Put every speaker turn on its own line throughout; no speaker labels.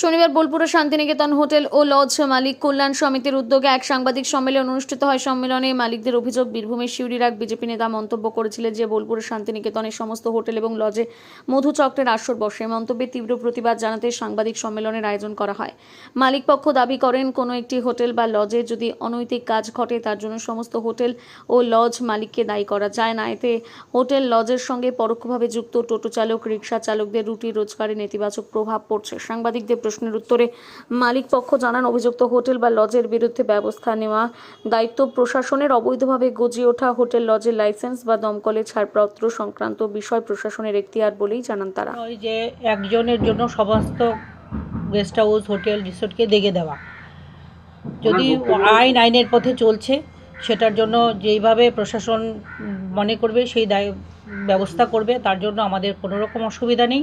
শনিবার বোলপুরের শান্তিনিকেতন হোটেল ও লজ মালিক কল্যাণ সমিতির উদ্যোগে এক সাংবাদিক সম্মেলন অনুষ্ঠিত হয়। সম্মেলনে মালিকদের অভিযোগ, বীরভূমের শিউরির এক বিজেপি নেতা মন্তব্য করেছিলেন যে বোলপুরের শান্তিনিকেতনের সমস্ত হোটেল এবং লজে মধুচক্রের আসর বসে। মন্তব্যে তীব্র প্রতিবাদ জানাতে সাংবাদিক সম্মেলনের আয়োজন করা হয়। মালিক পক্ষ দাবি করেন, কোনো একটি হোটেল বা লজে যদি অনৈতিক কাজ ঘটে, তার জন্য সমস্ত হোটেল ও লজ মালিককে দায়ী করা যায় না। এতে হোটেল লজের সঙ্গে পরোক্ষভাবে যুক্ত টোটো চালক রিক্সা চালকদের রুটি রোজগারে নেতিবাচক প্রভাব পড়ছে। সাংবাদিকদের প্রশ্নের উত্তরে মালিক পক্ষ জানান, অভিযুক্ত হোটেল বা লজের বিরুদ্ধে ব্যবস্থা নেওয়া দায়িত্ব প্রশাসনের। অবৈধভাবে গজিয়ে ওঠা হোটেল, লজের লাইসেন্স বা দমকলের ছাড়পত্র সংক্রান্ত বিষয় প্রশাসনের এখতিয়ার বলেই জানান তারা।
ওই যে একজনের জন্য সমস্ত গেস্ট হাউস, হোটেল, রিসোর্টকে দেখে দেওয়া। যদি আইন, আইনের পথে চলছে, সেটার জন্য যেইভাবে প্রশাসন মনে করবে, সেই দায় ব্যবস্থা করবে, তার জন্য আমাদের কোনো রকম অসুবিধা নেই।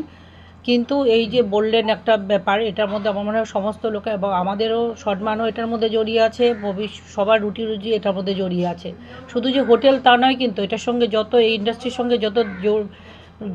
কিন্তু এই যে বললেন একটা ব্যাপার, এটার মধ্যে আমার মনে হয় সমস্ত লোকে এবং আমাদেরও সম্মানও এটার মধ্যে জড়িয়ে আছে সবার রুটি রুজি এটার মধ্যে জড়িয়ে আছে। শুধু যে হোটেল তা নয় কিন্তু এটার সঙ্গে যত, এই ইন্ডাস্ট্রির সঙ্গে যত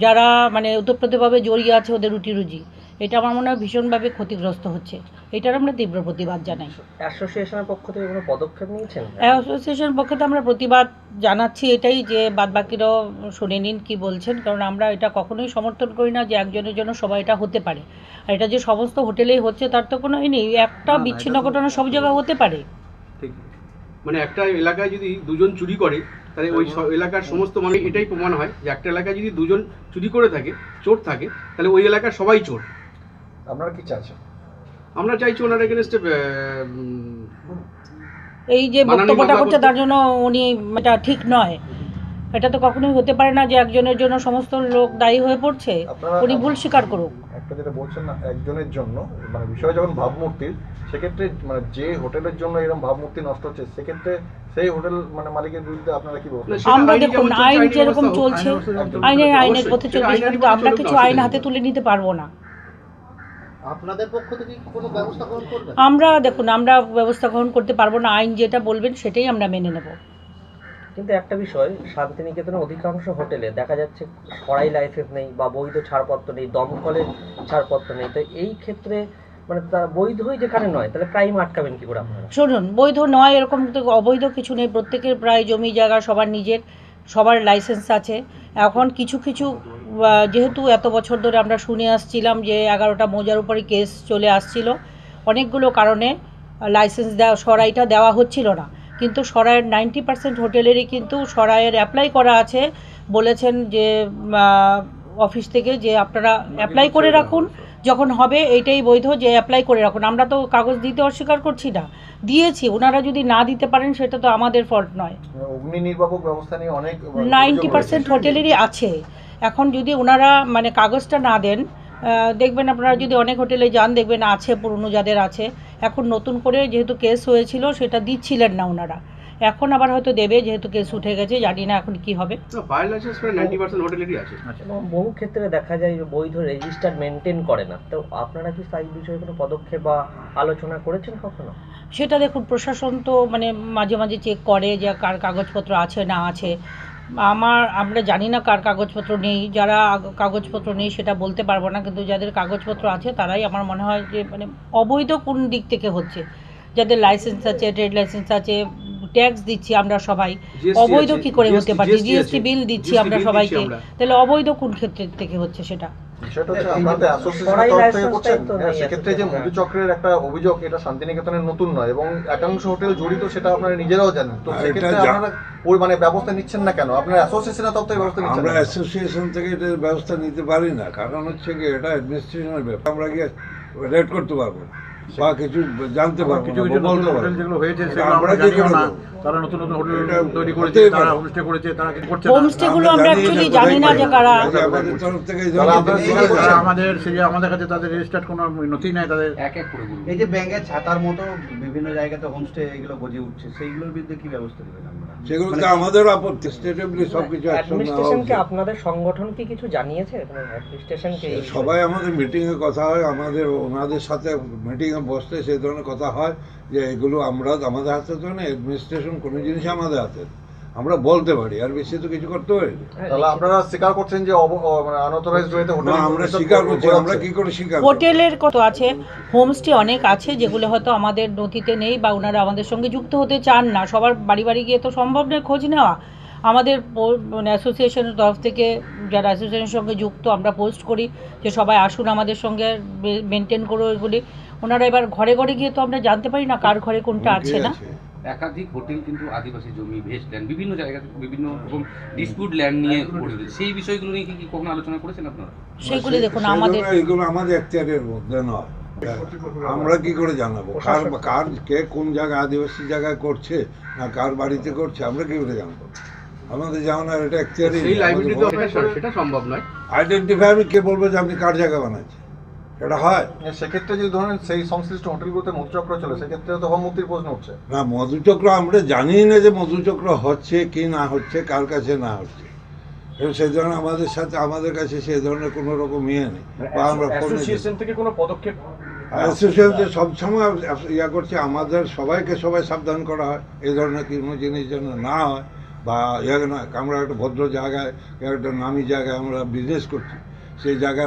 যারা মানে ওতপ্রোতভাবে জড়িয়ে আছে ওদের রুটি রুজি এটা আমার মনে হয় ভীষণভাবে ক্ষতিগ্রস্ত হচ্ছে। এটার আমরা তীব্র প্রতিবাদ জানাই।
অ্যাসোসিয়েশনের পক্ষ থেকে কোনো পদক্ষেপ নিয়েছেন?
অ্যাসোসিয়েশন পক্ষে তো আমরা প্রতিবাদ জানাচ্ছি এটাই যে বাদ বাদবাকিরাও শুনে নিন কি বলছেন কারণ আমরা এটা কখনোই সমর্থন করি না যে একজনের জন্য সবাই এটা হতে পারে। আর এটা যে সমস্ত হোটেলেই হচ্ছে তার তো কোনো ই নেই একটা বিচ্ছিন্ন ঘটনা সব জায়গায় হতে পারে।
ঠিক। মানে একটা এলাকায় যদি দুজন চুরি করে তাহলে ওই এলাকার সমস্ত মানে এটাই প্রমাণ হয় যে একটা এলাকায় যদি দুজন চুরি করে থাকে চোর থাকে তাহলে ওই এলাকার সবাই চোর।
আপনারা কি চাইছেন?
আমরা চাইছি ওনার এগেনস্টে
এই যে বক্তব্যটা করছে
করতে-
তার জন্য উনি এটা ঠিক নয়। এটা তো কখনোই হতে পারে না যে একজনের জন্য সমস্ত লোক দায়ী হয়ে পড়ছে। উনি ভুল স্বীকার করুক।
একটা যেটা বলছেন না একজনের জন্য মানে বিষয় যখন ভাবমূর্তির সেক্ষেত্রে মানে যে হোটেলের জন্য এরকম ভাবমূর্তি নষ্ট হচ্ছে সেক্ষেত্রে সেই হোটেল মানে মালিকের বিরুদ্ধে আপনারা কি বলবেন
আমরা দেখুন আইন যেরকম চলছে
চলছে,
আইনের আইনের পথে চলবে কিন্তু আমরা কিছু আইন হাতে তুলে নিতে পারব না।
আপনাদের পক্ষ থেকে কোনো ব্যবস্থা গ্রহণ করবেন?
আমরা দেখুন আমরা ব্যবস্থা গ্রহণ করতে পারব না আইন যেটা বলবেন সেটাই আমরা মেনে নেব।
কিন্তু একটা বিষয় শান্তিনিকেতনের অধিকাংশ হোটেলে দেখা যাচ্ছে সরাই লাইসেন্স নেই বা বৈধ ছাড়পত্র নেই দমকলের ছাড়পত্র নেই। তো এই ক্ষেত্রে মানে বৈধই যেখানে নয় তাহলে ক্রাইম আটকাবেন কি করে আপনারা?
শুনুন বৈধ নয় এরকম তো অবৈধ কিছু নেই। প্রত্যেকের প্রায় জমি জায়গা সবার নিজের সবার লাইসেন্স আছে। এখন কিছু কিছু যেহেতু এত বছর ধরে আমরা শুনে আসছিলাম যে এগারোটা মৌজার উপরে কেস চলে আসছিল অনেকগুলো কারণে লাইসেন্স দেওয়া সরাইটা দেওয়া হচ্ছিল না। কিন্তু সরাইয়ের নাইনটি পার্সেন্ট হোটেলেরই কিন্তু সরাইয়ের অ্যাপ্লাই করা আছে বলেছেন যে অফিস থেকে যে আপনারা অ্যাপ্লাই করে রাখুন যখন হবে এইটাই বৈধ যে অ্যাপ্লাই করে রাখুন। আমরা তো কাগজ দিতে অস্বীকার করছি না দিয়েছি। ওনারা যদি না দিতে পারেন সেটা তো আমাদের ফল্ট নয়।
অগ্নি নির্বাপক ব্যবস্থা নিয়ে অনেক
নাইনটি পার্সেন্ট হোটেলেরই আছে। এখন যদি ওনারা মানে কাগজটা না দেন দেখবেন আপনারা যদি অনেক হোটেলে যান দেখবেন আছে পুরনো যাদের আছে। এখন নতুন করে যেহেতু কেস হয়েছিল সেটা দিচ্ছিলেন না ওনারা। এখন আবার হয়তো দেবে যেহেতু কেস উঠে গেছে জানি না এখন কি হবে।
এবং বহু ক্ষেত্রে দেখা যায় যে বৈধ রেজিস্টার মেনটেন করে না। তো আপনারা কি সেই বিষয়ে কোনো পদক্ষেপ বা আলোচনা করেছেন কখনো?
সেটা দেখুন প্রশাসন তো মানে মাঝে মাঝে চেক করে যে কার কাগজপত্র আছে না আছে। আমার আমরা জানি না কার কাগজপত্র নেই যারা কাগজপত্র নেই সেটা বলতে পারব না কিন্তু যাদের কাগজপত্র আছে তারাই আমার মনে হয় যে মানে অবৈধ কোন দিক থেকে হচ্ছে। যাদের লাইসেন্স আছে ট্রেড লাইসেন্স আছে ট্যাক্স দিচ্ছি আমরা সবাই। অবৈধ কি করে হতে পারছি জিএসটি বিল দিচ্ছি আমরা সবাইকে। তাহলে অবৈধ কোন ক্ষেত্রের থেকে হচ্ছে সেটা?
সেটা হচ্ছে আপনাদের অ্যাসোসিয়েশনের থেকে করছেন।
টাই তো
হ্যাঁ, সেক্ষেত্রে যে
মধু
চক্রের একটা অভিযোগ এটা শান্তিনিকেতনের নতুন নয় এবং একাংশ হোটেল জড়িত সেটা আপনারা নিজেরাও জানেন। তো সেক্ষেত্রে আপনারা ওই মানে ব্যবস্থা নিচ্ছেন না কেন? আপনারা অ্যাসোসিয়েশনের তরফ থেকে ব্যবস্থা নিচ্ছেন
আমরা অ্যাসোসিয়েশন থেকে এটা ব্যবস্থা নিতে পারি না। কারণ হচ্ছে কি এটা অ্যাডমিনিস্ট্রেশনের ব্যাপার। আমরা গিয়ে রেড করতে পারব না। বা কিছু জানতে পারব
কিছু কিছু নতুন হোটেল যেগুলো হয়েছে সেগুলো আমরা জানিও না। তারা নতুন নতুন হোটেল তৈরি করেছে তারা হোমস্টে করেছে তারা কিছু করছে হোমস্টে
গুলো আমরা অ্যাকচুয়ালি জানি না যে কারা
আমাদের তরফ থেকে
সেই যে আমাদের কাছে তাদের রেজিস্টার্ড কোনো নথি নাই তাদের
এই যে ব্যাংকের ছাতার মতো বিভিন্ন জায়গাতে হোমস্টে এগুলো গজে উঠছে সেইগুলোর বিরুদ্ধে কি ব্যবস্থা নেবেন
সেগুলোতে আমাদের আপত্তি সব কিছু
অ্যাডমিনিস্ট্রেশনকে আপনাদের সংগঠন কি কিছু জানিয়েছে? অ্যাডমিনিস্ট্রেশনকে
সবাই আমাদের মিটিংয়ে কথা হয় আমাদের ওনাদের সাথে মিটিংয়ে বসতে সেই ধরনের কথা হয় যে এগুলো আমরা আমাদের হাতে তো না অ্যাডমিনিস্ট্রেশন কোনো জিনিস আমাদের হাতে আমরা বলতে পারি আর বেশি তো কিছু করতে পারি
তাহলে আপনারা স্বীকার করছেন যে মানে আনঅথরাইজড ওয়েতে হোটেল
আমরা স্বীকার করছি আমরা কি করে স্বীকার
হোটেলের কত আছে? হোমস্টে অনেক আছে যেগুলো হয়তো আমাদের নথিতে নেই বা ওনারা আমাদের সঙ্গে যুক্ত হতে চান না। সবার বাড়ি বাড়ি গিয়ে তো সম্ভব নয় খোঁজ নেওয়া। আমাদের পো- মানে অ্যাসোসিয়েশনের তরফ থেকে যারা অ্যাসোসিয়েশনের সঙ্গে যুক্ত আমরা পোস্ট করি যে সবাই আসুন আমাদের সঙ্গে মেনটেন করো এগুলি। ওনারা এবার ঘরে ঘরে গিয়ে তো আমরা জানতে পারি না কার ঘরে কোনটা আছে না।
একাধিক হোটেল কিন্তু আদিবাসী জমি ভেস্ট ল্যান্ড বিভিন্ন জায়গায় বিভিন্ন রকম ডিসপিউট ল্যান্ড নিয়ে গড়ে উঠেছে সেই বিষয়গুলো নিয়ে কি কি কখনো আলোচনা করেছেন আপনারা?
সেগুলি দেখুন আমাদের
এগুলো আমাদের এখতিয়ারের মধ্যে নয়। আমরা কি করে জানাব? কার কার কে কোন জায়গায় আদিবাসী জায়গায় করছে না কার বাড়িতে করছে আমরা কি করে জানব? আমাদের জানার এটা এখতিয়ারই
সেই সেটা সম্ভব নয়।
আইডেন্টিফাই আমি কে বলব যে আপনি কার জায়গা বানাচ্ছেন? এটা হয়।
সেক্ষেত্রে যদি ধরেন সেই সংশ্লিষ্ট হোটেলগুলোতে মধুচক্র চলে সেক্ষেত্রে তো হোম মুক্তির প্রশ্ন উঠছে।
না মধুচক্র আমরা জানি না যে মধুচক্র হচ্ছে কি না হচ্ছে কার কাছে না হচ্ছে। এবং সেই ধরনের আমাদের সাথে আমাদের কাছে সেই ধরনের কোনো রকম ইয়ে নেই। বা আমরা অ্যাসোসিয়েশন থেকে কোনো পদক্ষেপ অ্যাসোসিয়েশন সবসময় ইয়া করছে আমাদের সবাইকে সবাই সাবধান করা হয়। এই ধরনের কোনো জিনিস যেন না হয় বা ইয়ে না আমরা একটা ভদ্র জায়গায় একটা নামি জায়গায় আমরা বিজনেস করছি। সেই জায়গায়